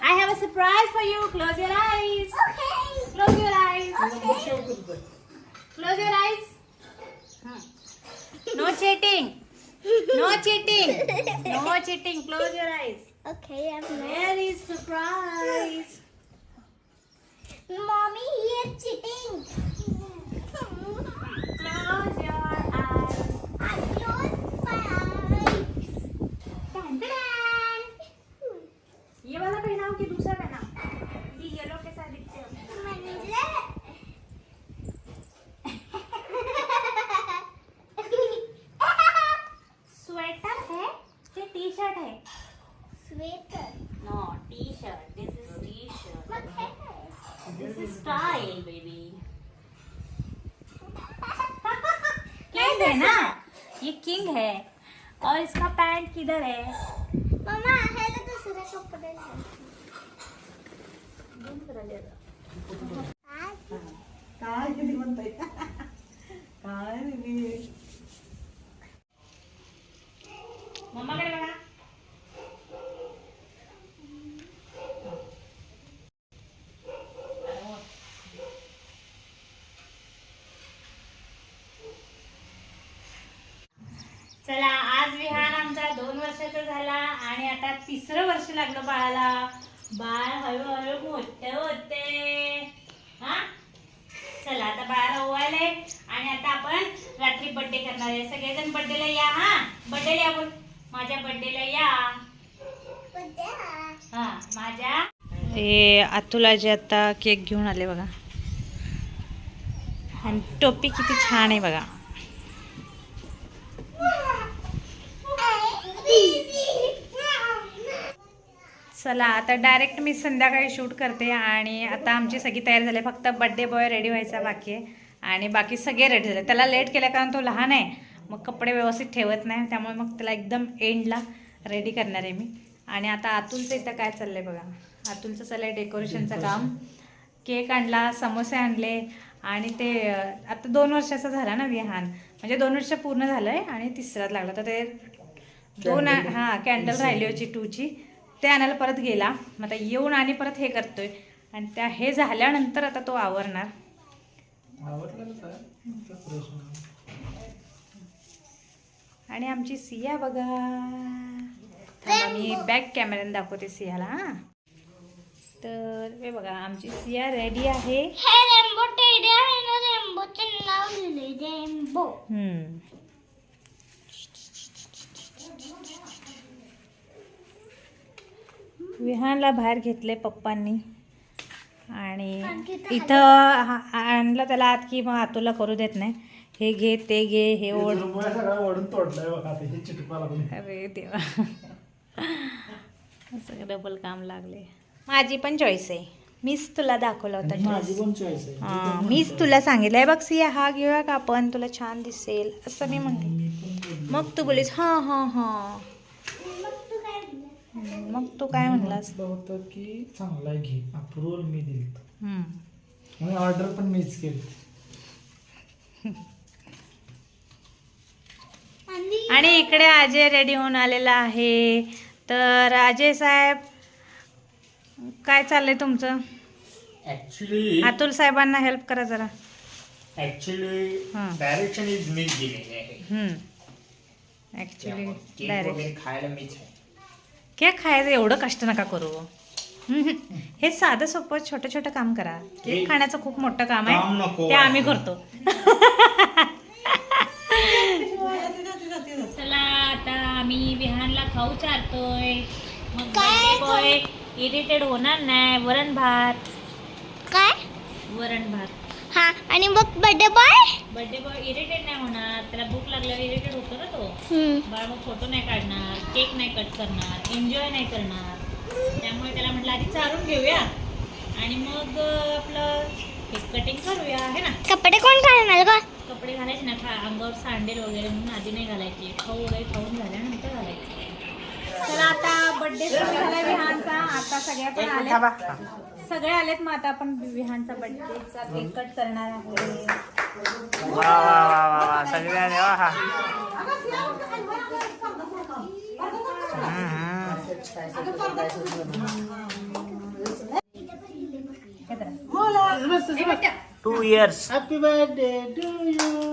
I have a surprise for you. Close your eyes. Okay. Close your eyes. Okay. Close your eyes. Hmm. No cheating. No cheating. No cheating. Close your eyes. Okay, I'm Very surprise. Mommy, here's cheating. Style baby king है ना? ये king है। और इसका pant किधर है? Mamma ह्याला दुसरा कपडे काय किती म्हणताय काय बेबी मम्मा कडे बघा चला आज विहान आमचा दोन वर्षाचा झाला आणि आता तिसरं वर्ष लागलं बाळाला. बाळ हळूहळू मोठे होते. हा? चला आता बाळाला ओवायलंय आणि आता आपण रात्री बड्डे करणार आहे. सगळेजण बर्थडेला या हा? बर्थडेला या बोल. माझ्या बर्थडेला या. हा माझ्या. हे अतुलाजी आता केक घेऊन आले बघा. आणि टोपी किती छान आहे बघा. चला आता डायरेक्ट मी संध्याकाळी शूट करते आणि आता आमची सगळी तयारी झाली. फक्त बड्डे बॉय रेडी व्हायचा बाकी आहे. आणि बाकी सगळे रेडी झाले. त्याला लेट केल्या कारण तो लहान आहे. मग कपडे व्यवस्थित ठेवत नाही. त्यामुळे मग त्याला एकदम एंडला रेडी करणार आहे मी. आणि आता अतुलचं इथं काय चाललंय बघा. अतुलचं चाललंय डेकोरेशनचं काम. केक आणला समोसे आणले आणि ते आता दोन वर्षाचा झाला ना विहान. म्हणजे दोन वर्ष पूर्ण झालंय आणि तिसराच लागला. तर ते दोन. हां कॅन्डल राहिली होती टूची ते आणायला परत गेला. मग आता येऊन आणि परत हे करतोय. आणि त्या हे झाल्यानंतर आता तो आवरणार. आणि आमची सिया बघा. मी बॅक कॅमेऱ्याने दाखवते सियाला हां. तर हे बघा आमची सिया रेडी आहे. हे रेम्बो विहानला बाहेर घेतले पप्पांनी. आणि इथं आणलं त्याला आत की मग आतूला करू देत नाही. हे घे ते घे हे ओढ. सगळा हे अरे देवा. असं डबल काम लागले. माझी पण चॉईस आहे. मीच तुला दाखवला होता आणि माझी dress. पण चॉईस आहे. हां मीच तुला. सांगितलंय बघ सिया हा घेऊया का आपण? तुला छान दिसेल. असं मी म्हणते. मग तू बोलीस हां हां हां मग तू काय म्हणलं? हम्म, मग तू काय म्हणलास? होतं की चांगला घे अप्रुव्हल मी दिली ऑर्डर पण मीच केली. आणि इकडे अजय रेडी होऊन आलेला आहे. तर अजय साहेब काय चाललंय तुमचं? ऍक्च्युली अतुल साहेबांना हेल्प करा जरा. ऍक्च्युली. डायरेक्शन इज मीच दिलेली आहे. डायरेक्ट वगैरे खायला मीच आहे. केक खायचं एवढं कष्ट नका करू. हम्म. हे साधं सोपं छोटं छोटं काम करा. केक खाण्याचं खूप मोठं काम आहे. ते आम्ही. करतो. चला आता आम्ही विहानला खाऊ चारतोय. मग इरिटेड होणार नाही. वरण भात. काय? वरण भात. हा आणि मग birthday boy birthday boy irritated नाही होणार. त्याला भूक लागल्यावर इरिटेड होतो ना तो. बाळ मग फोटो नाही काढणार केक नाही कट करणार एन्जॉय नाही करणार. त्यामुळे त्याला म्हटलं आधी चारून घेऊया. आणि मग आपलं केक कटिंग करूया आहे ना? कपडे कोण घालणार ग? कपडे घालायचे ना खा अंगावर सांडेल वगैरे म्हणून आधी नाही घालायचे. खाऊ वगैरे खाऊन झाल्यानंतर घालायचे. चला आता बर्थडे झाला विहानचा आता सगळ्या पण आले सगळे आलेत मग आता आपण विहानचा बर्थडेचा केक कट करणार आहे वा वा वा वा वा. सगळ्यांनी वा हा two years happy birthday to you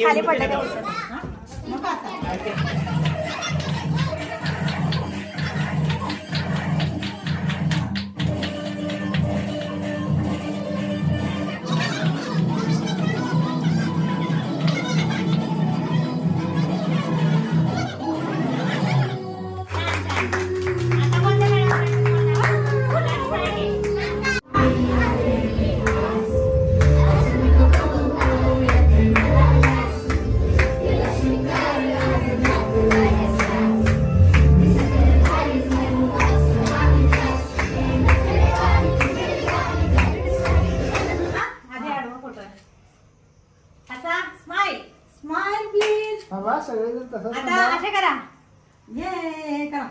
खाली पडलं ते तसंच आता. असे करा. ये करा.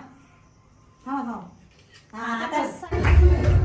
थांबा थांबा. हा आता